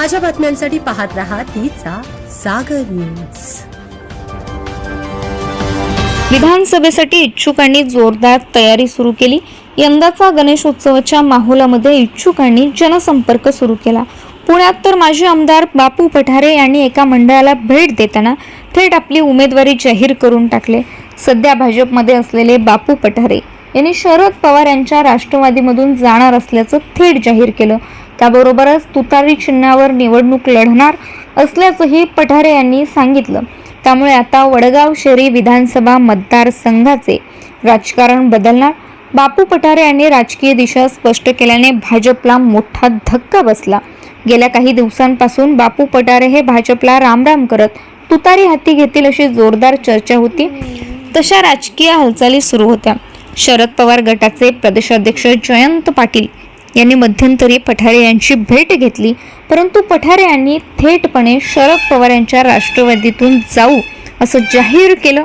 ताज्या बातम्यांसाठी पाहत रहा तिचा सागर न्यूज. विधानसभेसाठी इच्छुकांनी जोरदार तयारी सुरू केली. यंदाचा गणेशोत्सवाच्या माहोलामध्ये इच्छुकांनी जनसंपर्क सुरू केला. पुण्यात तर माजी आमदार बापू पठारे यांनी एका मंडळाला भेट देताना थेट आपली उमेदवारी जाहीर करून टाकले. सध्या भाजपमध्ये असलेले बापू पठारे यांनी शरद पवार यांच्या राष्ट्रवादीमधून जाणार असल्याचं थेट जाहीर केलं. त्याबरोबरच तुतारी चिन्हावर निवडणूक लढणार असल्याचंही पठारे यांनी सांगितलं. त्यामुळे आता वडगाव शहरी विधानसभा मतदारसंघाचे राजकारण बदलणार. बापू पठारे यांनी राजकीय दिशा स्पष्ट केल्याने भाजपला मोठा धक्का बसला. गेल्या काही दिवसांपासून बापू पठारे हे भाजपला रामराम करत तुतारी हाती घेतील अशी जोरदार चर्चा होती. तशा राजकीय हालचाली सुरू होत्या. शरद पवार गटाचे प्रदेशाध्यक्ष जयंत पाटील यांनी मध्यंतरी पठारे यांची भेट घेतली परंतु पठारे यांनी थेटपणे शरद पवार यांच्या राष्ट्रवादीतून जाऊ असं जाहीर केलं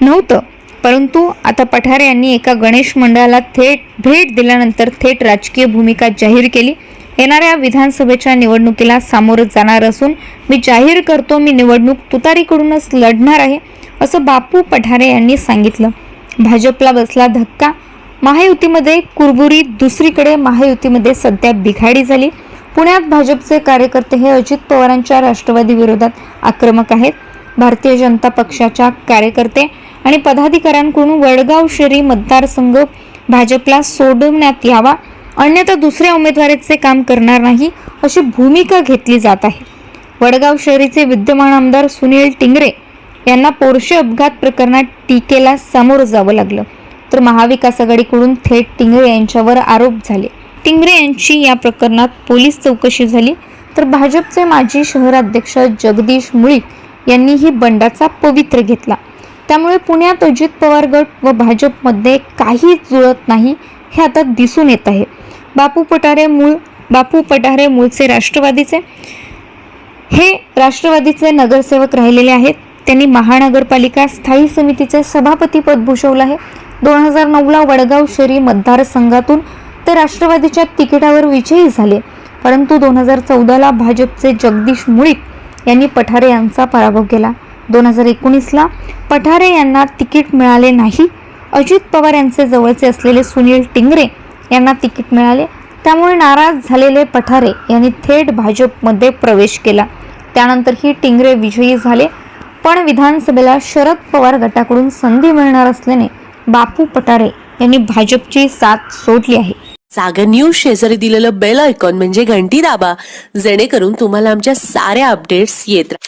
नव्हतं. परंतु आता पठारे यांनी एका गणेश मंडळाला थेट भेट दिल्यानंतर थेट राजकीय भूमिका जाहीर केली. येणाऱ्या विधानसभेच्या निवडणुकीला सामोरं जाणार असून मी जाहीर करतो मी निवडणूक तुतारीकडूनच लढणार आहे असं बापू पठारे यांनी सांगितलं. भाजपला बसला धक्का महायुतीमध्ये कुरबुरी दुसरीकडे महायुतीमध्ये सध्या बिघाडी झाली. पुण्यात भाजपचे कार्यकर्ते हे अजित पवारांच्या राष्ट्रवादी विरोधात आक्रमक आहेत. भारतीय जनता पक्षाच्या कार्यकर्ते आणि पदाधिकाऱ्यांकडून वडगाव शहरी मतदारसंघ भाजपला सोडवण्यात यावा अन्यथा दुसऱ्या उमेदवारीचे काम करणार नाही अशी भूमिका घेतली जात आहे. वडगाव शहरीचे विद्यमान आमदार सुनील टिंगरे यांना पोर्शे अपघात प्रकरणात टीकेला सामोरं जावं लागलं. तर महाविकास आघाडीकडून थेट टिंगरे यांच्यावर आरोप झाले. टिंगरे यांची या प्रकरणात पोलीस चौकशी झाली. तर भाजपचे माजी शहराध्यक्ष जगदीश मुळीक यांनीही बंडाचा पवित्र घेतला. त्यामुळे पुण्यात अजित पवार गट व भाजपमध्ये काहीच जुळत नाही हे आता दिसून येत आहे. बापू पठारे मूळ बापू पठारे मूळचे राष्ट्रवादीचे. हे राष्ट्रवादीचे नगरसेवक राहिलेले आहेत. त्यांनी महानगरपालिका स्थायी समितीचे सभापतीपद भूषवलं आहे. दोन हजार नऊला वडगाव शहरी मतदारसंघातून ते राष्ट्रवादीच्या तिकिटावर विजयी झाले. परंतु दोन हजार चौदाला भाजपचे जगदीश मुळीक यांनी पठारे यांचा पराभव केला. दोन हजार एकोणीसला पठारे यांना तिकीट मिळाले नाही. अजित पवार यांचे जवळचे असलेले सुनील टिंगरे यांना तिकीट मिळाले. त्यामुळे नाराज झालेले पठारे यांनी थेट भाजपमध्ये प्रवेश केला. त्यानंतर ही टिंगरे विजयी झाले. पण विधानसभेला शरद पवार गटाकडून संधी मिळणार असल्याने बापू पठारे यांनी भाजपची साथ सोडली आहे. सागर न्यूज शेजारी दिलेलं बेल आयकॉन म्हणजे घंटी दाबा जेणेकरून तुम्हाला आमच्या साऱ्या अपडेट्स येत राहतील